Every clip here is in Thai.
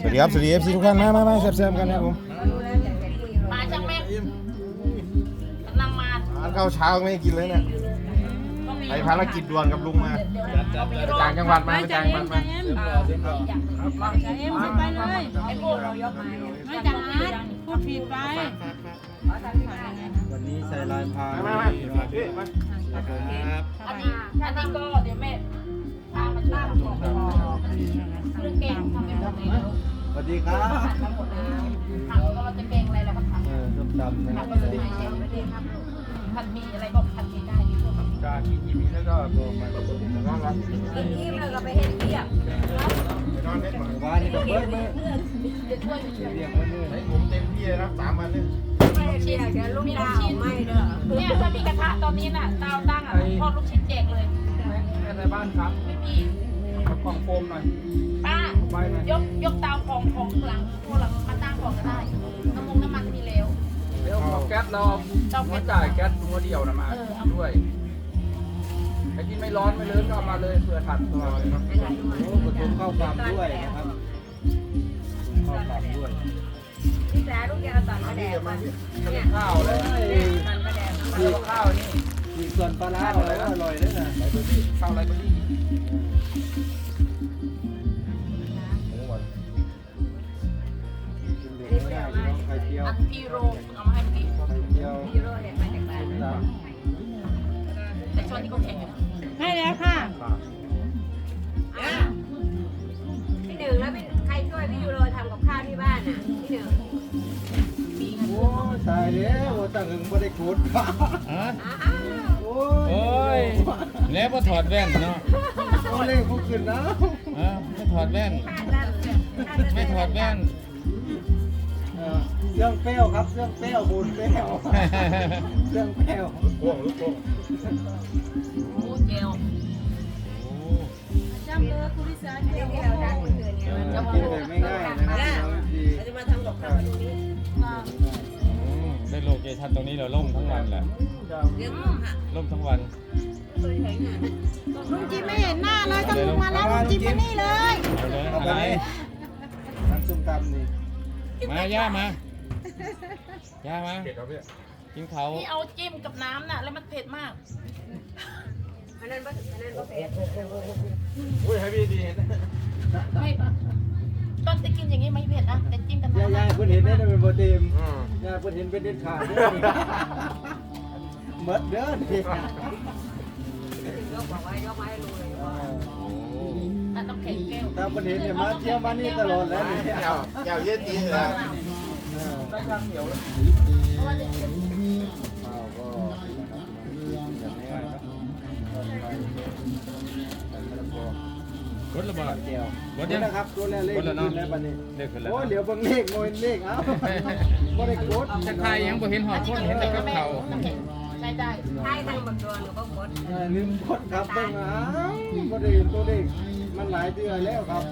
สวัสดีครับสวัสดีเอฟซีทุกท่านมามามาแซ่บๆกันนะครับผมมาช่างแม่งกำลังมาทานข้าวเช้าไม่ได้กินเลยเนี่ยไปภารกิจด่วนกับลุงมาไปต่างจังหวัดมาไปต่างจังหวัดมาไปเลยไอ้พวกเรายกมาไม่จังนัดพูดผิดไปวันนี้ใส่ลายพรางมามามาพี่มาครับอันนี้อันนี้ก็เดี๋ยวแม่ พามาช่วยทำของเครื่องแกงทำไปหมดเลยสวัสดีครับผัดมาหมดเลยผัดก็เราจะแกงอะไรเราก็ผัดเออส้มตำนะคผัรัดบก็จะไม่แกงไม่ได้ทำผัดมีอะไรก็ผัดมีได้มีพวกกากินยิ้มแล้วก็โทรมาน้องรับอิ่มแล้วก็ไปเห็นเรียบไปนอนเล่นมาว่านี่ก็เบิดมือเดี๋ยวช่วยช่วยเรียกมือมือให้ผมเต็มที่เลยนะสามวันเนี่ยไม่เชียร์เดี๋ยวลูกดาวไม่เด้อเนี่ยถ้ามีกระทะตอนนี้น่ะดาวตั้งอะทอดลูกชิ้นแจกเลย บ้านครับไม่มีกล่องโฟมหน่อยป้ายกยกเตาของของหลังตัวหลังมาตั้งก่อนก็ได้น้ำมันน้ำมันมีแล้ว เดี๋ยวเอาแก๊สเราหัวจ่ายแก๊สตัวเดียวนะมาด้วยไอ้ที่ไม่ร้อนไม่เลินก็เอามาเลยเผื่อทันตัวโอ้ผสมข้าวกล่ำด้วยนะครับข้าวกล่ำด้วยพี่แจ๊ลูกแกเอาตัดมาแดกมันข้าวเลยมันมาแดกข้าวข้าวนี่มีส่วน ปลาร้าอร่อยอร่อยด้วยนะข้าวไรก็ดีกินเด็กไม่ได้พี่น้องไข่เจียวอันพีโรเอามาให้พี่ไข่เจียวพีโรเนี่ยมาจากบ้านแต่ช้อนที่เขาแข่งกันให้แล้วค่ะพี่หนึ่งแล้วพี่ใครช่วยพี่ยูโรทำกับข้าวที่บ้านน่ะพี่หนึ่งำโอ้ตายแล้วตั้งหึงไม่ได้ขุดฮะ โอ้โอ้ย แล้วพอถอดแว่นเนาะโอ้เล่นผู้ขึ้นนะเออไม่ถอดแว่น ไม่ถอดแว่น เออเรื่องเปรี้ยวครับเรื่องเปรี้ยวบุญเปรี้ยวเรื่องเปรี้ยวพ่วงลูกพ่วงโอ้เจลจำเบอร์คุณลิซ่าอันนี้ที่เราได้คนอื่นไงมันกินแบบไม่ง่ายนะครับน้องทีเราจะมาทำกับข้าวตรงนี้ ได้โลเคชั่นตรงนี้เราล่มทั้งวันแหละเดี๋ยวค่ะล่มทั้งวันเคยเห็นน่ะลุงจิมไม่เห็นหน้าเลยต้องลุงมาแล้วลุงจิมมานี่เลยเอาเลยเอาอะไปไรน้ำส้มตำนี่มาย่ามาย่ามากินเขานี่เอาจิ้มกับน้ำน่ะแล้วมันเผ็ดมากอันนั้นก็อันนั้นก็เผ็ดอุ้ยให้พี่ดีเห็นไม่ ตอนจะกินอย่างนี้ไม่เผ็ดนะแต่จิ้มกับยายน้ำยายเพิ่นเห็นได้เป็นโปรตีนอืมยายเพิ่นเห็นเป็นเด็ดขาดเด้อหมดเด้อนี่ยกบอกว่ายกมาให้รู้เลยว่าน่ะต้องแข็งแก้วถ้าเพิ่นเห็นเนี่ยมาเที่ยวมานี่ตลอดแล้วนี่แก้วแก้วเย็นดีเลยเออได้ข้างเหนียวแล้วเพราะว่าเดี๋ยวข้าวก็อย่างนี้ค รับทอดไข่แล้วก็รถระเบิดเจียวหมดยังนะครับตัวแรกเลขหมดแล้วเนอะขึ้นแล้วบัดนี้เลขขึ้นแล้วโอ้ยเดี๋ยวเบิ่งเลขโมยเลขเอ้าบ่ได้กดจะใครยังบ่เห็นหอดคนเห็นแต่กับเขาใช่ได้ใช่ทั้งหมดโดนก็กดเออลืมกดครับเบิ่งเอ้าบ่ได้ตัวเลขมันหลายเดือนแล้วครับ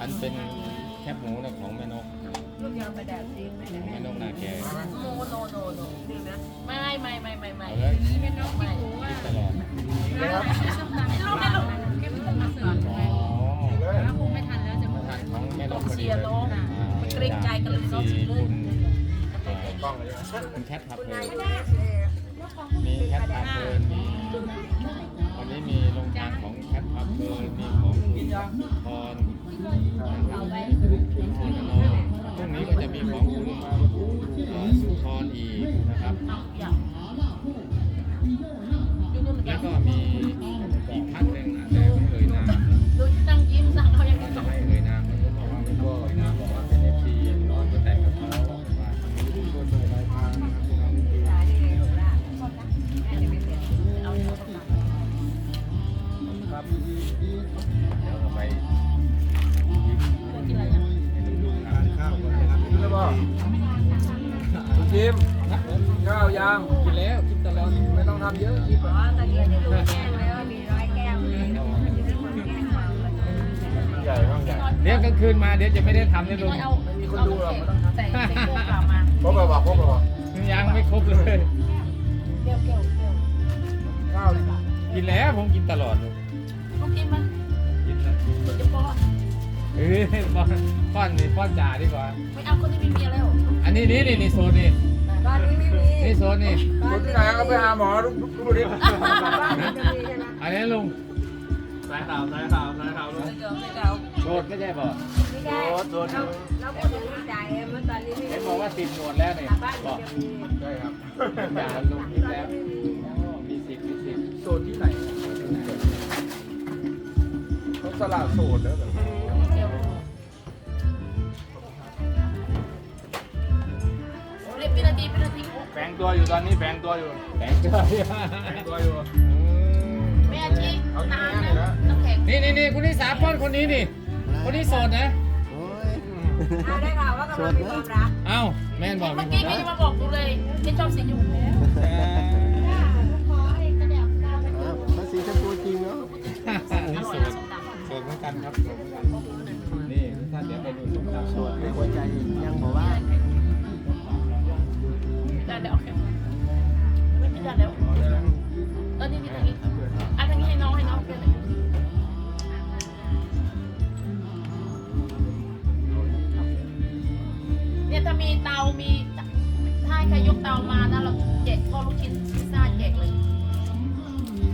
อันเป็นแคบหมูนะของแม่นกลูกยาวไปแดดดีไม่ได้แม่นกนาแกโนโนโนโนดีนะไม่ไม่ไม่ไม่ไม่ นแล้วจะมาทานของม่นกพอดีเชียร์น้องไม่เกรงใจกันเลยเนาะที่เลคุยณกล้องเลยคุณแคทครับเลยไม่ได้มีแคทพาเพลินมีวันนี้มีโรงทานของแคทพาเพลินมีของคุณพรคุณพรนองพรุ่งนี้ก็จะมีของคุณเอ่อสุพรอีกนะครับ เยอะอ๋อตอนนี้ที่ดูแก้งแล้วมีร้อยแก้วเลยใหญ่มากใหญ่เดี๋ยวกลางคืนมาเดี๋ยวจะไม่ได้ทำนี่ลุงมีคนดูหรอใส่ใส่พวกเรามาครบแล้วบอกครบแล้วบอกยังไม่ครบเลยเกลียวเกลียวเกลียวข้าวกินแล้วผมกินตลอดเลยผมกินมันกินแล้วจะป้อนเออป้อนป้อนนี่ป้อนจ่าดีกว่าไม่เอาคนที่มีเมียแล้ว อันนี้นี่นี่โซนนี่ ตอนนี้ไม่มีนี่โซนนี่คนที่ไหนก็ไปหาหมอทุกทุกทุกทีบ้านจะมีใช่ไหมอันนี้ลุงสายข่าวสายข่าวสายข่าวไม่เก่าไม่เก่าโซนไม่ใช่ป่ะไม่ได้เราเราพูดถึงใจเมื่อตอนนี้ไม่เห็นมีบอกว่าสิบหมวดแล้วเนี่ยบ้านบอกจะมีใช่ครับจ่าลุงคิดแล้วมีสิบมีสิบโซนที่ไหนเขาสละโสดแล้วแบบ แฝงตัวอยู่ตอนนี้แฝงตัวอยู่แบงค์เจอแฝงตัวอยู่แม่ชีน้ำนะน้ำแข็งนี่นี่นี่คุณนิสาป้อนคนนี้นี่ คนนี้โสดนะ โอ้ยเอาได้ข่าวว่ากำลังมีความรักเอ้าแม่นบอกเมื่มีอคกี้นพี่รักจะมาบอกกูเลยที่ชอบสีชมพูอะภาษีชมพูจริงเนาะนี่โสดโสดเหมือนกันครับโสดเหมือนกันนี่ท่านเดี๋ยวไปดูส้มตำโสดในหัวใจยังบอกว่า ได้เดี๋ยวโอเคไม่เป็นแล้วเออนี่นี่ทางนี้อะทางนี้ให้น้องให้น้องเป็นเนี่ยถ้ามีเตา มีถ้าใครยกเตามานะเราแจกทอลูกชิ้นพิซซ่าแจกเลย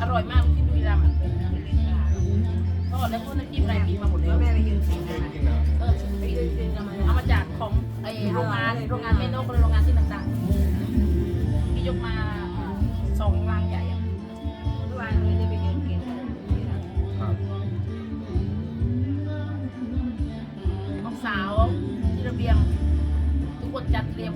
อร่อยมากลูกชิ้นดุยรำอะทอดแล้วพวกน้ำจิ้มอะไรมีมาหมดเลยแม่ไปยืนกินเออเอามาจากของไอโรงงานโรงงานเมโนก็โรงงานที่ต่างๆ ยกมาสองรังใหญ่อะเมื่อวานเลยจะไปยืนกินน้องสาวที่ระเบียง ทุกคนจัดเตรียม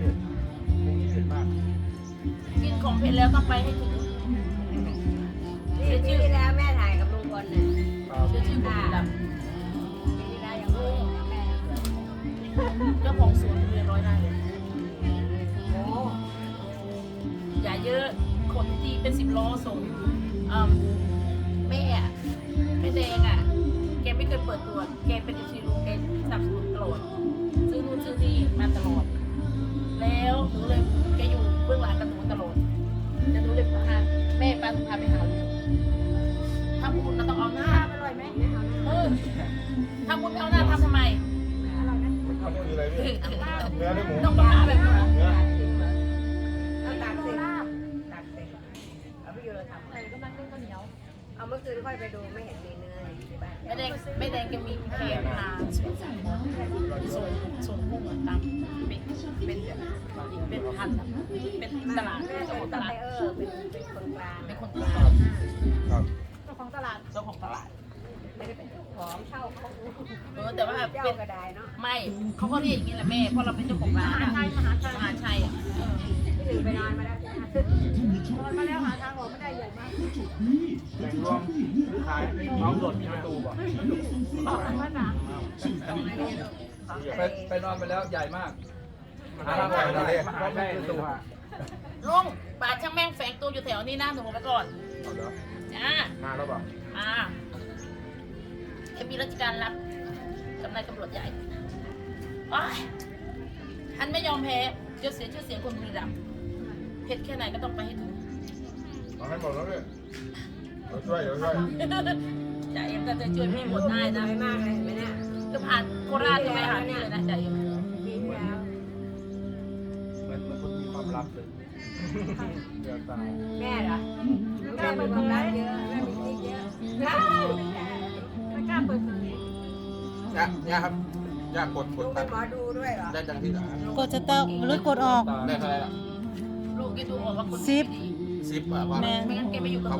เคยเห็นพวกนี้เห็นมากกินของเผ็ดแล้วต้องไปให้ถึงที่ที่แล้วแม่ถ่ายกับลุงพลน่ะครับชื่อชื่อบุรีรัมย์ปีที่แล้วยังรู้แม่เจ้าของสวนเรียนร้อยได้เลยโอ้อย่าเยอะคนที่เป็นสิบล้อส่งอืมแม่อะแม่แดงอะ แกไม่เคยเปิดตัว ถ้าคุณไม่เอาหน้าทำทำไมทำคืออะไรพี่เนื้อด้วยหมูต้องมาแบบนี้เนื้อเอาตักสิตักสิเอาไปอยู่เราทำอะไรก็มันเป็นข้าวเหนียว เอาเมื่อคืนค่อยไปดูไม่เห็นมีเนื้ออยู่ที่บ้านไม่แดงไม่แดงแกมีแขกมาส่งส่งส่งกุ้งตามเป็นเป็นเป็นพันเป็นตลาดเป็นตลาดเออเป็นคนกลางเป็นคนกลางเจ้าของตลาดเจ้าของตลาด ไม่ได้เป็นเจ้าของเช่าเขาเออแต่ว่าเจ้าเป็นก็ได้เนาะไม่เขาก็เรียกอย่างนี้แหละแม่เพราะเราเป็นเจ้าของร้านมหาชัยมหาชัยมหาชัยอะที่หนึ่งไปนอนมาแล้วนอนมาแล้วหาทางออกไม่ได้ใหญ่มากแบ่งรวมซื้อขายเมาส์หลดมีประตูป่ะต่อกันว่าหนาไปไปนอนไปแล้วใหญ่มากหาทางออกไม่ได้เพราะไม่คือตัวลุงป่าช่างแม่งแฝงตัวอยู่แถวนี้นะหนูไปก่อนเอาเหรอจ้านานแล้วเปล่า อ่าแกมีราชการรับกับกับนายตำรวจใหญ่อ้ายฉันไม่ยอมแพ้จะเสียชื่อเสียงคนบุรีรัมย์เผ็ดแค่ไหนก็ต้องไปให้ถึงเอาให้หมดแล้วเนี่ยเดี๋ยวช่วยเดี๋ยวช่วยจ่าเอ็มก็จะช่วยพี่หมดได้นะน้อยมากเลยเห็นไหมเนี่ยก็ผ่านโคราชก็ไม่หาพี่เลยนะจ่าเอ็มปีที่แล้วเหมือนเหมือนคนมีความลับเลยเดี๋ยวตายแม่เหรอแม่เป็นคนรักเยอะแม่มีกิ๊กเยอะ ไม่กล้าเปิดเผยย่าย่าครับย่ากดกลูดกตัเป็ดนหมอดูด้วยเหรอ ได้จังที่ไหนกดจะเตหรือกดออก ได้เท่าไหร่ล่ะลูกแกดูออกว่าคนสิบดีสิบอะว่า แม่ ไม่งั้นแกไม่อยู่กับหนู